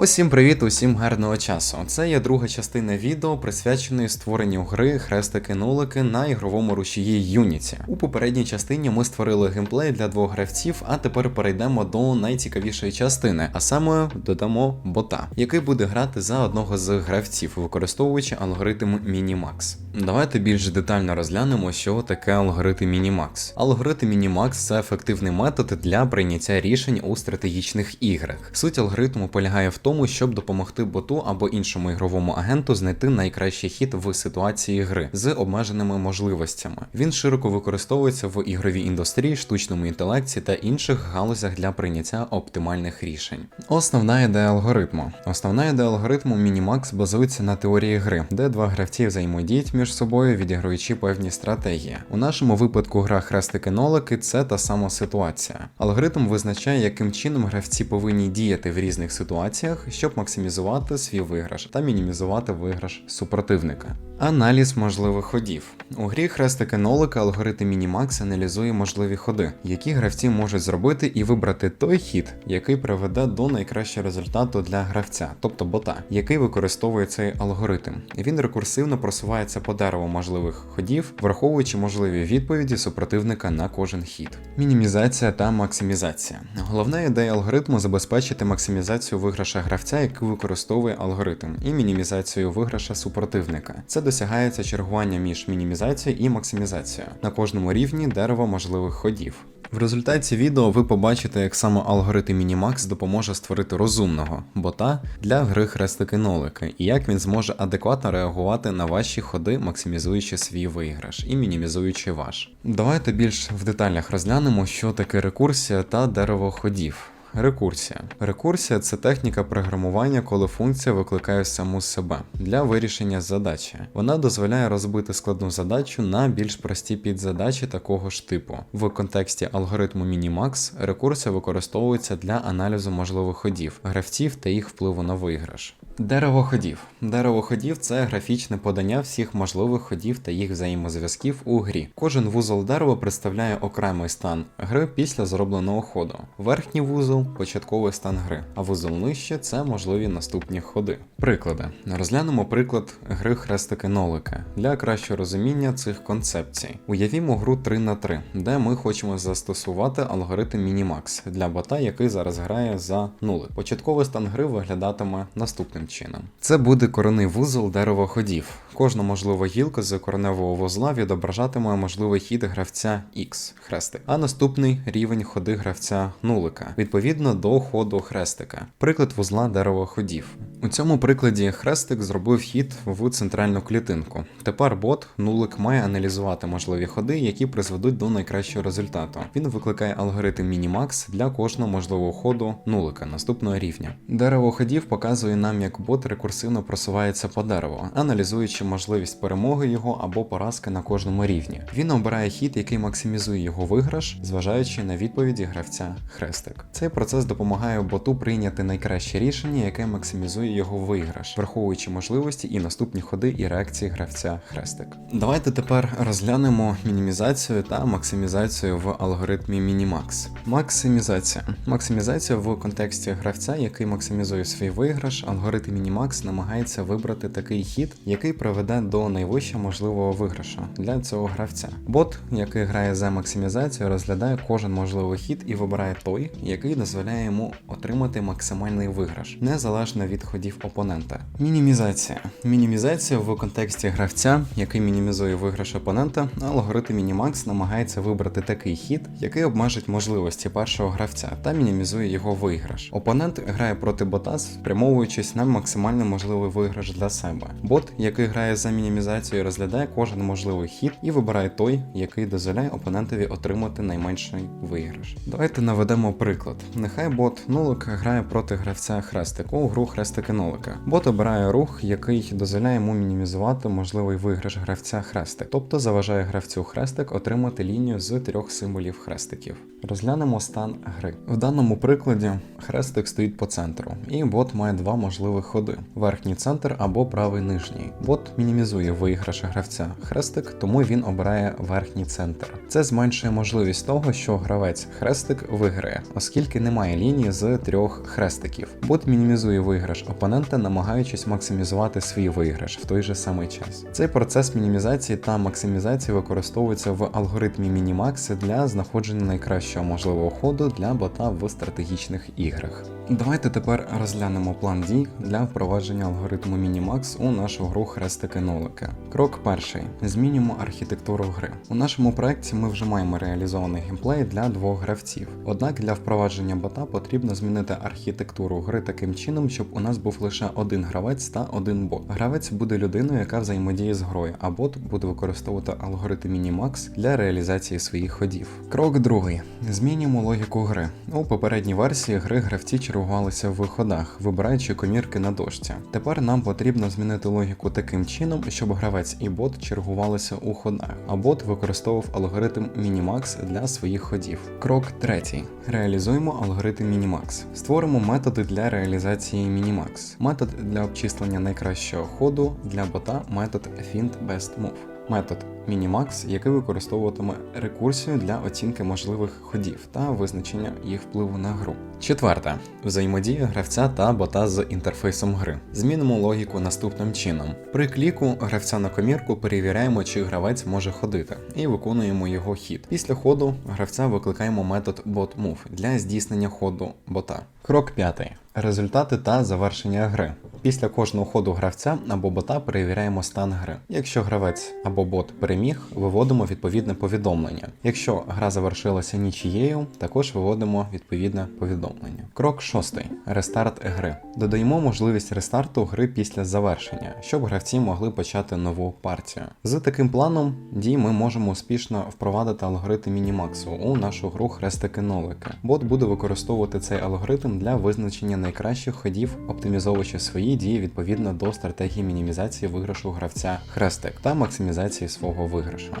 Усім привіт, усім гарного часу. Це є друга частина відео, присвяченої створенню гри хрестики-нулики на ігровому рушії Unity. У попередній частині ми створили геймплей для двох гравців, а тепер перейдемо до найцікавішої частини, а саме додамо бота, який буде грати за одного з гравців, використовуючи алгоритм Minimax. Давайте більш детально розглянемо, що таке алгоритм Minimax. Алгоритм Minimax це ефективний метод для прийняття рішень у стратегічних іграх. Суть алгоритму полягає в тому, щоб допомогти боту або іншому ігровому агенту знайти найкращий хід в ситуації гри з обмеженими можливостями. Він широко використовується в ігровій індустрії, штучному інтелекті та інших галузях для прийняття оптимальних рішень. Основна ідея алгоритму. Основна ідея алгоритму Minimax базується на теорії гри, де два гравці взаємодіють між собою, відіграючи певні стратегії. У нашому випадку гра хрестики-нолики це та сама ситуація. Алгоритм визначає, яким чином гравці повинні діяти в різних ситуаціях, щоб максимізувати свій виграш та мінімізувати виграш супротивника. Аналіз можливих ходів. У грі хрестики нолика алгоритм Minimax аналізує можливі ходи, які гравці можуть зробити і вибрати той хід, який приведе до найкращого результату для гравця, тобто бота, який використовує цей алгоритм. Він рекурсивно просувається по дереву можливих ходів, враховуючи можливі відповіді супротивника на кожен хід. Мінімізація та максимізація. Головна ідея алгоритму забезпечити максимізацію виграша гравця, який використовує алгоритм, і мінімізацію виграша супротивника. Це досягається чергування між мінімізацією і максимізацією на кожному рівні дерева можливих ходів. В результаті відео ви побачите, як саме алгоритм Minimax допоможе створити розумного бота для гри хрестики-нолики, і як він зможе адекватно реагувати на ваші ходи, максимізуючи свій виграш і мінімізуючи ваш. Давайте більш в деталях розглянемо, що таке рекурсія та дерево ходів. Рекурсія. Рекурсія це техніка програмування, коли функція викликає саму себе для вирішення задачі. Вона дозволяє розбити складну задачу на більш прості підзадачі такого ж типу. В контексті алгоритму Minimax рекурсія використовується для аналізу можливих ходів, гравців та їх впливу на виграш. Дерево ходів. Дерево ходів це графічне подання всіх можливих ходів та їх взаємозв'язків у грі. Кожен вузол дерева представляє окремий стан гри після зробленого ходу. Верхній вузол початковий стан гри, а вузол нижче це можливі наступні ходи. Приклади. Розглянемо приклад гри хрестики-нолики для кращого розуміння цих концепцій. Уявімо гру 3 на 3 де ми хочемо застосувати алгоритм Minimax для бота, який зараз грає за нулик. Початковий стан гри виглядатиме наступним чином. Це буде коренний вузол дерева ходів. Кожна можлива гілка з кореневого вузла відображатиме можливий хід гравця X хрестик, а наступний рівень ходи гравця нулика, відповідно до ходу хрестика. Приклад вузла дерева ходів. У цьому прикладі хрестик зробив хід в центральну клітинку. Тепер бот нулик має аналізувати можливі ходи, які призведуть до найкращого результату. Він викликає алгоритм Minimax для кожного можливого ходу нулика наступного рівня. Дерево ходів показує нам, як бот рекурсивно просувається по дереву, аналізуючи можливість перемоги його або поразки на кожному рівні. Він обирає хід, який максимізує його виграш, зважаючи на відповіді гравця хрестик. Цей процес допомагає боту прийняти найкраще рішення, яке максимізує його виграш, враховуючи можливості і наступні ходи і реакції гравця хрестик. Давайте тепер розглянемо мінімізацію та максимізацію в алгоритмі Minimax. Максимізація. Максимізація в контексті гравця, який максимізує свій виграш, алгоритм Minimax намагається вибрати такий хід, який приведе до найвищого можливого виграшу для цього гравця. Бот, який грає за максимізацію, розглядає кожен можливий хід і вибирає той, який дозволяє йому отримати максимальний виграш, незалежно від ходів опонента. Мінімізація. Мінімізація в контексті гравця, який мінімізує виграш опонента, алгоритм Minimax намагається вибрати такий хід, який обмежить можливості першого гравця та мінімізує його виграш. Опонент грає проти бота, спрямовуючись на максимально можливий виграш для себе. Бот, який грає за мінімізацією, розглядає кожен можливий хід і вибирає той, який дозволяє опонентові отримати найменший виграш. Давайте наведемо приклад. Нехай бот нулик грає проти гравця хрестику у гру хрестики нулика. Бот обирає рух, який дозволяє йому мінімізувати можливий виграш гравця хрестик, тобто заважає гравцю хрестик отримати лінію з трьох символів хрестиків. Розглянемо стан гри. В даному прикладі хрестик стоїть по центру, і бот має два можливих ходи: верхній центр або правий нижній. Бот мінімізує виграш гравця хрестик, тому він обирає верхній центр. Це зменшує можливість того, що гравець хрестик виграє, оскільки немає лінії з трьох хрестиків. Бот мінімізує виграш опонента, намагаючись максимізувати свій виграш в той же самий час. Цей процес мінімізації та максимізації використовується в алгоритмі Minimax для знаходження найкращого можливого ходу для бота в стратегічних іграх. Давайте тепер розглянемо план дій для впровадження алгоритму Minimax у нашу гру хрестики нолики. Крок перший: змінюємо архітектуру гри. У нашому проекті ми вже маємо реалізований геймплей для двох гравців. Однак для впровадження бота потрібно змінити архітектуру гри таким чином, щоб у нас був лише один гравець та один бот. Гравець буде людиною, яка взаємодіє з грою, а бот буде використовувати алгоритм Minimax для реалізації своїх ходів. Крок другий: змінюємо логіку гри. У попередній версії гри гравці чергувалися в ходах, вибираючи комірки на дошці. Тепер нам потрібно змінити логіку таким чином, щоб гравець і бот чергувалися у ходах, а бот використовував алгоритм Minimax для своїх ходів. Крок третій: реалізуємо алгоритм Minimax. Створимо методи для реалізації Minimax. Метод для обчислення найкращого ходу для бота метод Find Best Move. Метод Minimax, який використовуватиме рекурсію для оцінки можливих ходів та визначення їх впливу на гру. Четверте взаємодія гравця та бота з інтерфейсом гри. Змінимо логіку наступним чином: при кліку гравця на комірку перевіряємо, чи гравець може ходити, і виконуємо його хід. Після ходу гравця викликаємо метод BotMove для здійснення ходу бота. Крок п'ятий. Результати та завершення гри. Після кожного ходу гравця або бота перевіряємо стан гри. Якщо гравець або бот переміг, виводимо відповідне повідомлення. Якщо гра завершилася нічією, також виводимо відповідне повідомлення. Крок шостий. Рестарт гри. Додаємо можливість рестарту гри після завершення, щоб гравці могли почати нову партію. З таким планом дій ми можемо успішно впровадити алгоритм Мінімаксу у нашу гру хрестики-нолики. Бот буде використовувати цей алгоритм для визначення найкращих ходів, оптимізовуючи свої дії відповідно до стратегії мінімізації виграшу гравця хрестик та максимізації свого виграшу.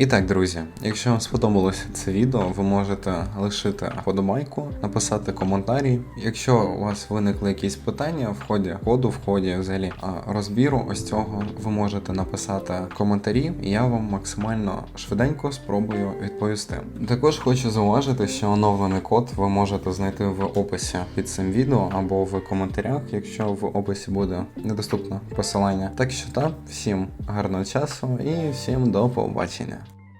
І так, друзі, якщо вам сподобалось це відео, ви можете лишити вподобайку, написати коментарі. Якщо у вас виникли якісь питання в ході ходу, в ході взагалі розбіру ось цього, ви можете написати коментарі, і я вам максимально швиденько спробую відповісти. Також хочу зауважити, що оновлений код ви можете знайти в описі під цим відео або в коментарях, якщо в описі буде недоступне посилання. Так що так, всім гарного часу і всім до побачення.